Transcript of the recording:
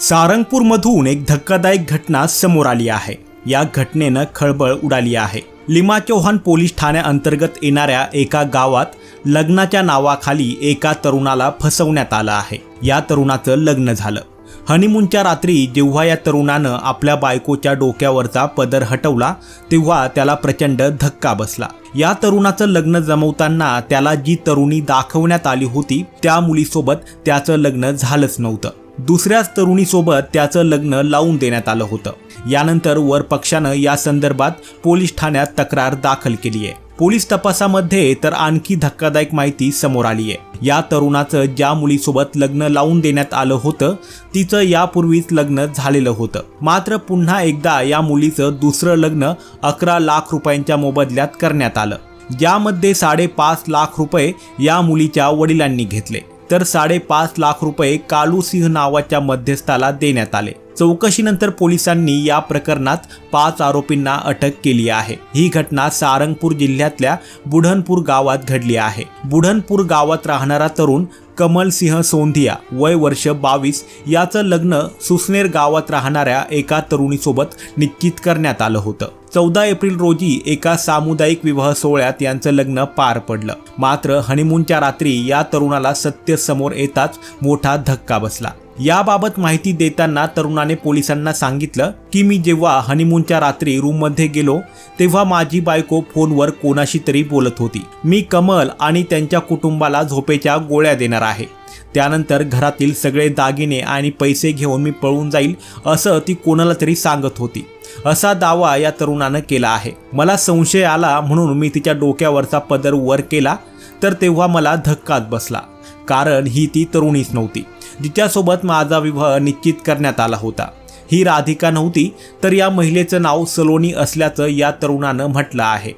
सारंगपूरमधून एक धक्कादायक घटना समोर आली आहे. या घटनेनं खळबळ उडाली आहे. लिमा चौहान पोलीस ठाण्याअंतर्गत येणाऱ्या एका गावात लग्नाच्या नावाखाली एका तरुणाला फसवण्यात आलं आहे. या तरुणाचं लग्न झालं. हनीमूनच्या रात्री जेव्हा या तरुणानं आपल्या बायकोच्या डोक्यावरचा पदर हटवला तेव्हा त्याला प्रचंड धक्का बसला. या तरुणाचं लग्न जमवताना त्याला जी तरुणी दाखवण्यात आली होती त्या मुलीसोबत त्याचं लग्न झालंच नव्हतं. दुसऱ्याच तरुणीसोबत त्याचं लग्न लावून देण्यात आलं होतं. यानंतर वर पक्षानं या संदर्भात पोलीस ठाण्यात तक्रार दाखल केली आहे पोलीस तपासामध्ये तर आणखी धक्कादायक माहिती समोर आली आहे या तरुणाचं ज्या मुलीसोबत लग्न लावून देण्यात आलं होतं तिचं यापूर्वीच लग्न झालेलं होतं. मात्र पुन्हा एकदा या मुलीचं दुसरं लग्न अकरा लाख रुपयांच्या मोबदल्यात करण्यात आलं. ज्यामध्ये साडेपाच लाख रुपये या मुलीच्या वडिलांनी घेतले. तर साडेपाच लाख रुपये कालू सिंह नावाच्या मध्यस्थाला देण्यात आले. चौकशीनंतर पोलिसांनी या प्रकरणात पाच आरोपींना अटक केली आहे. ही घटना सारंगपूर जिल्ह्यातल्या बुढनपूर गावात घडली आहे. बुढनपूर गावात राहणारा तरुण कमल सिंह सोंधिया वय वर्ष बावीस याचं लग्न सुसनेर गावात राहणाऱ्या एका तरुणीसोबत निश्चित करण्यात आलं होतं. चौदा एप्रिल रोजी एका सामुदायिक विवाह सोहळ्यात यांचं लग्न पार पडलं. मात्र हनीमूनच्या रात्री या तरुणाला सत्य समोर येताच मोठा धक्का बसला. याबाबत माहिती देताना तरुणाने पोलिसांना सांगितलं की मी जेव्हा हनीमूनच्या रात्री रूममध्ये गेलो तेव्हा माझी बायको फोनवर कोणाशी तरी बोलत होती. मी कमल आणि त्यांच्या कुटुंबाला झोपेच्या गोळ्या देणार आहे. त्यानंतर घरातील सगळे दागिने आणि पैसे घेऊन मी पळून जाईल असं ती कोणाला तरी सांगत होती. असा दावा या तरुणानं केला आहे. मला संशय आला म्हणून मी तिच्या डोक्यावरचा पदर वर केला तर तेव्हा मला धक्काच बसला. कारण ही ती तरुणीच नव्हती. जिच्यासोबत माझा विवाह निश्चित करण्यात आला होता. ही राधिका नव्हती तर या महिलेचं नाव सलोनी असल्याचं या तरुणानं म्हटलं आहे.